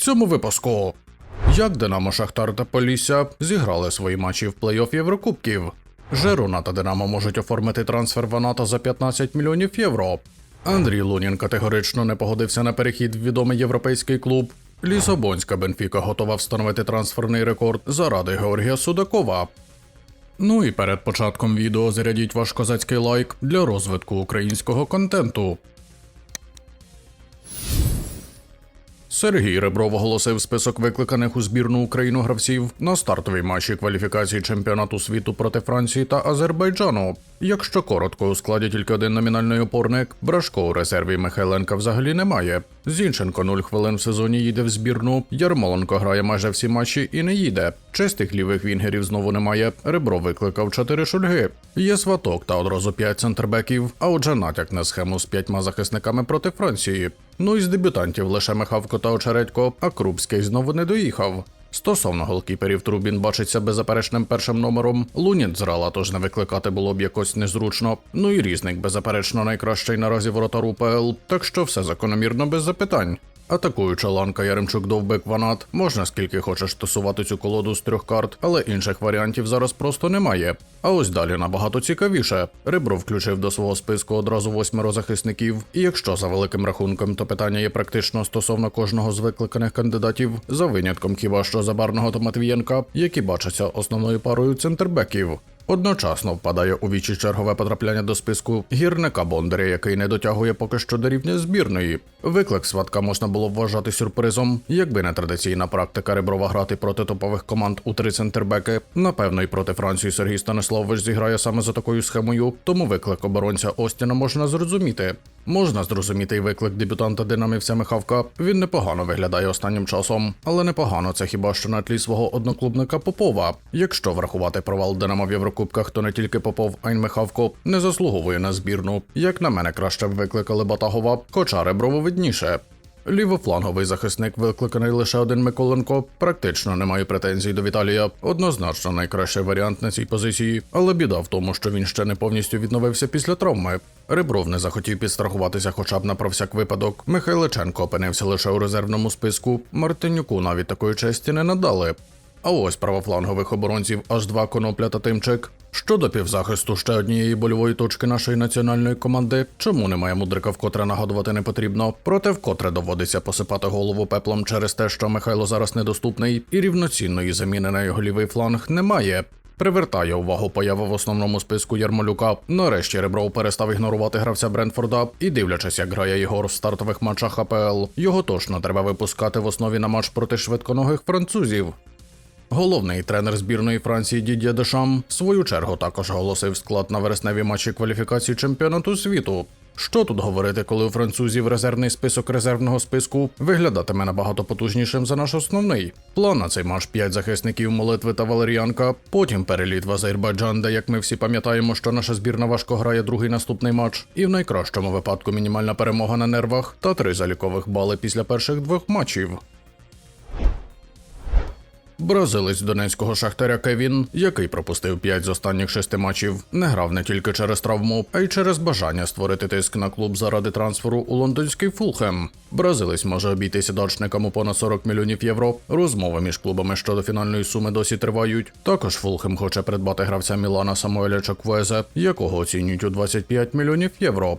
цьому випуску. Як Динамо Шахтар та Полісся зіграли свої матчі в плей-офф Єврокубків. Жерона та Динамо можуть оформити трансфер Ваната за 15 мільйонів євро. Андрій Лунін категорично не погодився на перехід в відомий європейський клуб. Лісабонська Бенфіка готова встановити трансферний рекорд заради Георгія Судакова. Ну і перед початком відео зарядіть ваш козацький лайк для розвитку українського контенту. Сергій Ребров оголосив список викликаних у збірну Україну гравців на стартовій матчі кваліфікації чемпіонату світу проти Франції та Азербайджану. Якщо коротко, у складі тільки один номінальний опорник, Брашко у резерві Михайленка взагалі немає. Зінченко 0 хвилин в сезоні їде в збірну. Ярмоленко грає майже всі матчі і не їде. Чистих лівих вінгерів знову немає. Ребро викликав 4 шульги. Є сваток та одразу 5 центрбеків, а отже натяк на схему з п'ятьма захисниками проти Франції. Ну і з дебютантів лише Михавко та Очередько, а Крупський знову не доїхав. Стосовно голкіперів Трубін бачиться беззаперечним першим номером. Лунін зрала, тож не викликати було б якось незручно. Ну і різник, беззаперечно, найкращий наразі воротар УПЛ, так що все закономірно без запитань. Атакуюча ланка Яремчук Довбек Ванат, можна скільки хочеш стосувати цю колоду з трьох карт, але інших варіантів зараз просто немає. А ось далі набагато цікавіше. Рибро включив до свого списку одразу восьмеро захисників, і якщо за великим рахунком, то питання є практично стосовно кожного з викликаних кандидатів, за винятком хіба що Забарного та Матвієнка, які бачаться основною парою центрбеків. Одночасно впадає у вічі чергове потрапляння до списку гірника Бондаря, який не дотягує поки що до рівня збірної. Виклик сватка можна було вважати сюрпризом, якби не традиційна практика Реброва грати проти топових команд у три центрбеки. Напевно, і проти Франції Сергій Станиславович зіграє саме за такою схемою, тому виклик оборонця Остіна можна зрозуміти. Можна зрозуміти і виклик дебютанта динамівця Михавка. Він непогано виглядає останнім часом, але непогано це хіба що на тлі свого одноклубника Попова. Якщо врахувати провал Динамо в Єврокубках, то не тільки Попов, а й Михавко не заслуговує на збірну. Як на мене, краще б викликали Батагова, хоча Реброво видніше. Лівофланговий захисник, викликаний лише один Миколенко, практично не має претензій до Віталія. Однозначно найкращий варіант на цій позиції, але біда в тому, що він ще не повністю відновився після травми. Ребров не захотів підстрахуватися хоча б на про всяк випадок. Михайличенко опинився лише у резервному списку. Мартинюку навіть такої честі не надали. А ось правофлангових оборонців аж два конопля та тимчик. Щодо півзахисту ще однієї больової точки нашої національної команди, чому немає мудрика, вкотре нагадувати не потрібно. Проте вкотре доводиться посипати голову пеплом через те, що Михайло зараз недоступний, і рівноцінної заміни на його лівий фланг немає. Привертає увагу поява в основному списку Ярмолюка. Нарешті Ребров перестав ігнорувати гравця Брентфорда і, дивлячись, як грає Єгор в стартових матчах АПЛ, його точно треба випускати в основі на матч проти швидконогих французів. Головний тренер збірної Франції Дід'є Дешам в свою чергу також оголосив склад на вересневі матчі кваліфікації чемпіонату світу. Що тут говорити, коли у французів резервний список резервного списку виглядатиме набагато потужнішим за наш основний. План на цей матч 5 захисників молитви та Валеріанка, потім переліт в Азербайджан, де як ми всі пам'ятаємо, що наша збірна важко грає другий наступний матч, і в найкращому випадку мінімальна перемога на нервах та три залікових бали після перших двох матчів. Бразилець донецького шахтаря Кевін, який пропустив 5 з останніх шести матчів, не грав не тільки через травму, а й через бажання створити тиск на клуб заради трансферу у лондонський Фулхем. Бразилець може обійтися дачникам у понад 40 мільйонів євро. Розмови між клубами щодо фінальної суми досі тривають. Також Фулхем хоче придбати гравця Мілана Самуеля Чаквезе, якого оцінюють у 25 мільйонів євро.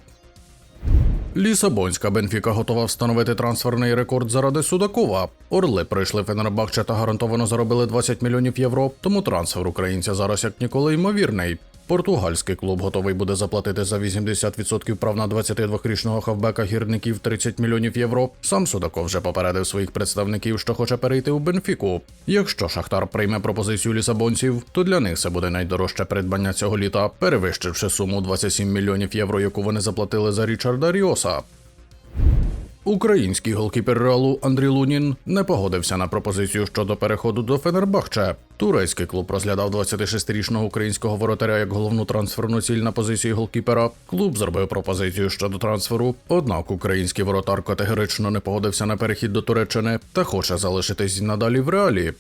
Лісабонська Бенфіка готова встановити трансферний рекорд заради Судакова. Орли прийшли Фенербахче та гарантовано заробили 20 мільйонів євро, тому трансфер українця зараз як ніколи ймовірний. Португальський клуб готовий буде заплатити за 80% прав на 22-річного хавбека гірників 30 мільйонів євро. Сам Судаков вже попередив своїх представників, що хоче перейти у Бенфіку. Якщо Шахтар прийме пропозицію лісабонців, то для них це буде найдорожче придбання цього літа, перевищивши суму 27 мільйонів євро, яку вони заплатили за Річарда Ріоса. Український голкіпер Реалу Андрій Лунін не погодився на пропозицію щодо переходу до Фенербахче. Турецький клуб розглядав 26-річного українського воротаря як головну трансферну ціль на позиції голкіпера. Клуб зробив пропозицію щодо трансферу. Однак український воротар категорично не погодився на перехід до Туреччини та хоче залишитись надалі в реалі.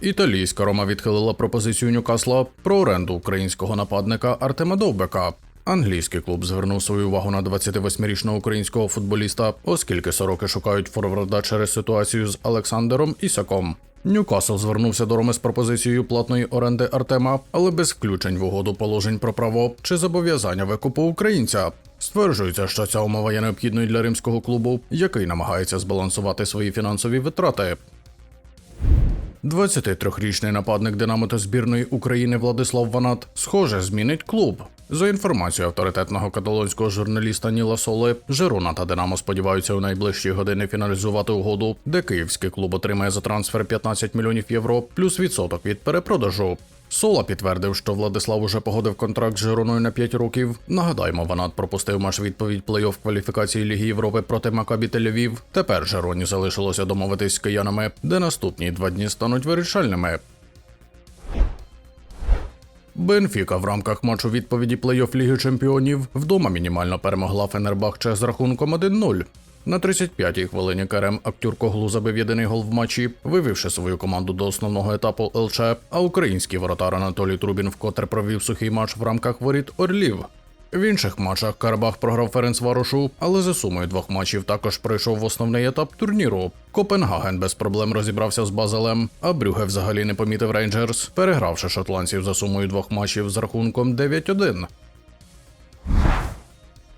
Італійська Рома відхилила пропозицію Ньюкасла про оренду українського нападника Артема Довбека. Англійський клуб звернув свою увагу на 28-річного українського футболіста, оскільки сороки шукають форварда через ситуацію з Олександром Ісаком. Ньюкасл звернувся до Роми з пропозицією платної оренди Артема, але без включень в угоду положень про право чи зобов'язання викупу українця. Стверджується, що ця умова є необхідною для римського клубу, який намагається збалансувати свої фінансові витрати. 23-річний нападник Динамо та збірної України Владислав Ванат, схоже, змінить клуб. За інформацією авторитетного каталонського журналіста Ніла Соли, Жирона та Динамо сподіваються у найближчі години фіналізувати угоду, де київський клуб отримає за трансфер 15 мільйонів євро плюс відсоток від перепродажу. Сола підтвердив, що Владислав уже погодив контракт з Жироною на 5 років. Нагадаємо, Ванат пропустив матч відповідь плей-офф кваліфікації Ліги Європи проти Макабі Тель-Авів. Тепер Жироні залишилося домовитись з киянами, де наступні два дні стануть вирішальними. Бенфіка в рамках матчу відповіді плей-офф Ліги Чемпіонів вдома мінімально перемогла Фенербахче з рахунком 1-0. На 35-й хвилині Карем Актюркоглу забив єдиний гол в матчі, вивівши свою команду до основного етапу ЛЧ, а український воротар Анатолій Трубін вкотре провів сухий матч в рамках воріт Орлів. В інших матчах Карабах програв Ференцварошу, але за сумою двох матчів також пройшов в основний етап турніру. Копенгаген без проблем розібрався з Базелем, а Брюге взагалі не помітив Рейнджерс, перегравши шотландців за сумою двох матчів з рахунком 9-1.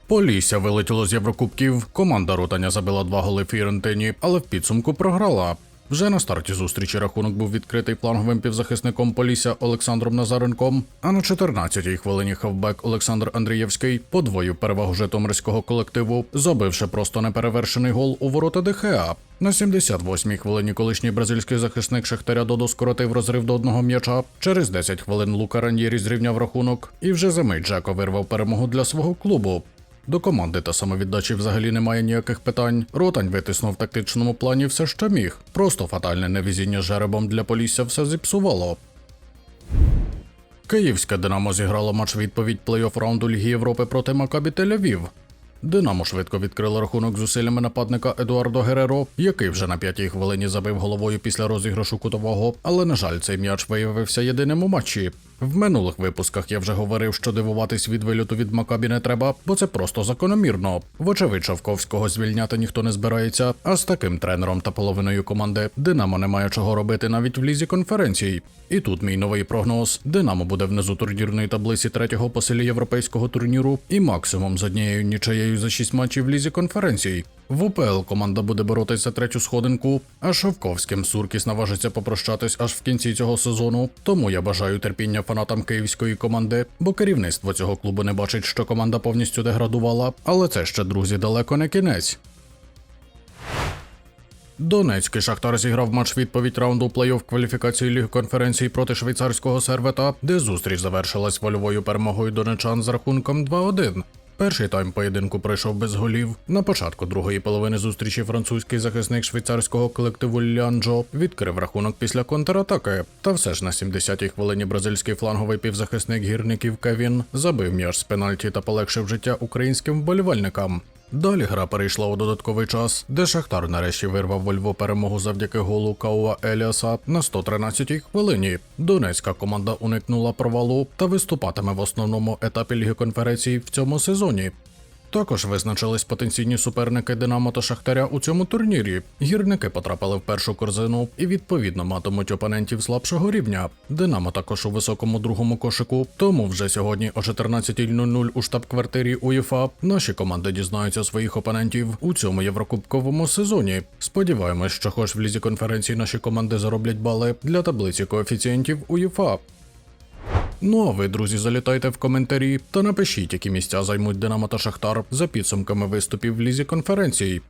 Полісся вилетіло з Єврокубків. Команда Ротаня забила два голи Фірентині, але в підсумку програла. Вже на старті зустрічі рахунок був відкритий фланговим півзахисником Полісся Олександром Назаренком. А на 14-й хвилині хавбек Олександр Андрієвський подвоїв перевагу житомирського колективу, забивши просто неперевершений гол у ворота ДХА. На 78-й хвилині колишній бразильський захисник Шахтаря Додо скоротив розрив до одного м'яча. Через 10 хвилин Лука Раньєрі зрівняв рахунок, і вже за мить Джеко вирвав перемогу для свого клубу. До команди та самовіддачі взагалі немає ніяких питань. Ротань витиснув в тактичному плані все, що міг. Просто фатальне невезіння жеребом для Полісся все зіпсувало. Київське Динамо зіграло матч відповідь плей-офф раунду Ліги Європи проти Макабі Тель-Авів. Динамо швидко відкрило рахунок зусиллями нападника Едуардо Гереро, який вже на п'ятій хвилині забив головою після розіграшу кутового, але на жаль, цей м'яч виявився єдиним у матчі. В минулих випусках я вже говорив, що дивуватись від вильоту від Макабі не треба, бо це просто закономірно. Вочевидь, Шавковського звільняти ніхто не збирається, а з таким тренером та половиною команди Динамо не має чого робити навіть в лізі конференцій. І тут мій новий прогноз: Динамо буде внизу турнірної таблиці третього по селі європейського турніру і максимум з однією нічиєю за шість матчів в лізі конференцій. В УПЛ команда буде боротися за третю сходинку, а Шовковським Суркіс наважиться попрощатись аж в кінці цього сезону. Тому я бажаю терпіння фанатам київської команди, бо керівництво цього клубу не бачить, що команда повністю деградувала, але це ще друзі далеко не кінець. Донецький Шахтар зіграв матч відповідь раунду плей-офф кваліфікації Ліги конференції проти швейцарського сервета, де зустріч завершилась вольовою перемогою донечан з рахунком 2-1. Перший тайм поєдинку пройшов без голів. На початку другої половини зустрічі французький захисник швейцарського колективу Лянджо відкрив рахунок після контратаки. Та все ж на 70-й хвилині бразильський фланговий півзахисник гірників Кевін забив м'яж з пенальті та полегшив життя українським вболівальникам. Далі гра перейшла у додатковий час, де Шахтар нарешті вирвав во Львов перемогу завдяки голу Кауа Еліаса на 113-й хвилині. Донецька команда уникнула провалу та виступатиме в основному етапі Ліги конференцій в цьому сезоні. Також визначились потенційні суперники Динамо та Шахтаря у цьому турнірі. Гірники потрапили в першу корзину і відповідно матимуть опонентів слабшого рівня. Динамо також у високому другому кошику. Тому вже сьогодні о 14.00 у штаб-квартирі УЄФА наші команди дізнаються своїх опонентів у цьому єврокубковому сезоні. Сподіваємось, що хоч в лізі конференції наші команди зароблять бали для таблиці коефіцієнтів УЄФА. Ну а ви, друзі, залітайте в коментарі та напишіть, які місця займуть Динамо та Шахтар за підсумками виступів в лізі конференцій.